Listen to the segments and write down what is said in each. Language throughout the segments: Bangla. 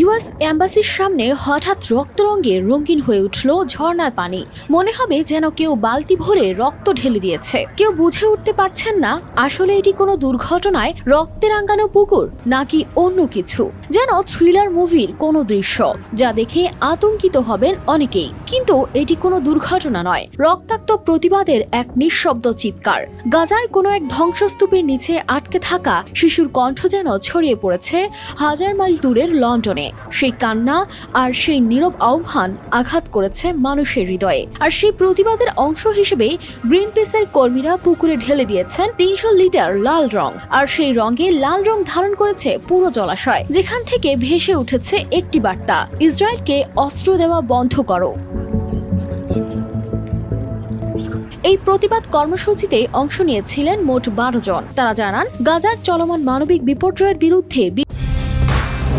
ইউএস অ্যাম্বাসির সামনে হঠাৎ রক্তরঙ্গে রঙিন হয়ে উঠল ঝর্ণার পানি। মনে হবে যেন কেউ বালতি ভরে রক্ত ঢেলে দিয়েছে। কেউ বুঝে উঠতে পারছেন না, আসলে এটি কোনো দুর্ঘটনায় রক্তে রাঙ্গানো পুকুর নাকি অন্য কিছু, যেন থ্রিলার মুভির কোনো দৃশ্য, যা দেখে আতঙ্কিত হবেন অনেকেই। কিন্তু এটি কোনো দুর্ঘটনা নয়, রক্তাক্ত প্রতিবাদের এক নিঃশব্দ চিৎকার। গাজার কোনো এক ধ্বংসস্তূপের নিচে আটকে থাকা শিশুর কণ্ঠ যেন ছড়িয়ে পড়েছে হাজার মাইল দূরের লন্ডনে। সেই কান্না আর সেই নীরব আহ্বান আঘাত করেছে মানুষের হৃদয়ে। আর সেই প্রতিবাদের অংশ হিসেবে গ্রিন পিসের কর্মীরা পুকুরে ঢেলে দিয়েছেন তিনশো লিটার লাল রং। আর সেই রঙে লাল রং ধারণ করেছে পুরো জলাশয়, যেখান থেকে ভেসে উঠেছে একটি বার্তা, ইসরায়েলকে অস্ত্র দেওয়া বন্ধ করো। এই প্রতিবাদ কর্মসূচিতে অংশ নিয়েছিলেন মোট বারো জন। তারা জানান, গাজার চলমান মানবিক বিপর্যয়ের বিরুদ্ধে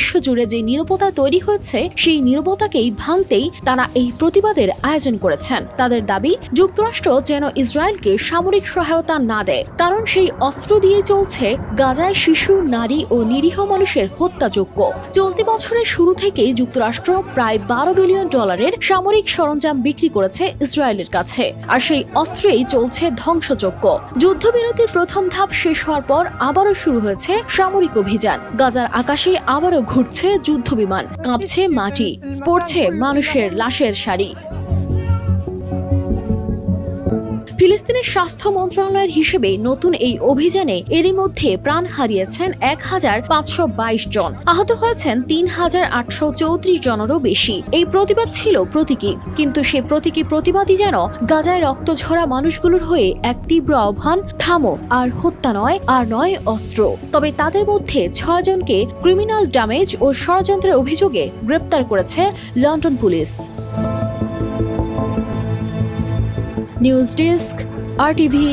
বিশ্বজুড়ে যে নিরবতা তৈরি হয়েছে, সেই নিরবতাকেই ভাঙতেই তারা এই প্রতিবাদের আয়োজন করেছেন। তাদের দাবি, যুক্তরাষ্ট্র যেন ইসরায়েলকে সামরিক সহায়তা না দেয়, কারণ সেই অস্ত্র দিয়ে চলছে গাজায় শিশু, নারী ও নিরীহ মানুষের হত্যাযোগ্য চলতি বছরের শুরু থেকেই যুক্তরাষ্ট্র প্রায় বারো বিলিয়ন ডলারের সামরিক সরঞ্জাম বিক্রি করেছে ইসরায়েলের কাছে, আর সেই অস্ত্রেই চলছে ধ্বংসযজ্ঞ। যুদ্ধবিরতির প্রথম ধাপ শেষ হওয়ার পর আবারও শুরু হয়েছে সামরিক অভিযান। গাজার আকাশে আবারও ঘুরছে যুদ্ধ বিমান কাঁপছে মাটি পড়ছে মানুষের লাশের সারি ফিলিস্তিনের স্বাস্থ্য মন্ত্রণালয়ের হিসেবে নতুন এই অভিযানে এরই মধ্যে প্রাণ হারিয়েছেন এক হাজার পাঁচশো বাইশ জন। আহত হয়েছেন তিন হাজার আটশো চৌত্রিশ জনেরও বেশি। এই প্রতিবাদ ছিল প্রতীকী। কিন্তু সে প্রতীকী প্রতিবাদই যেন গাজায় রক্ত ঝরা মানুষগুলোর হয়ে এক তীব্র আহ্বান, থামো, আর হত্যা নয়, আর নয় অস্ত্র। তবে তাদের মধ্যে ছয় জনকে ক্রিমিনাল ড্যামেজ ও ষড়যন্ত্রের অভিযোগে গ্রেপ্তার করেছে London police. News desk R TV.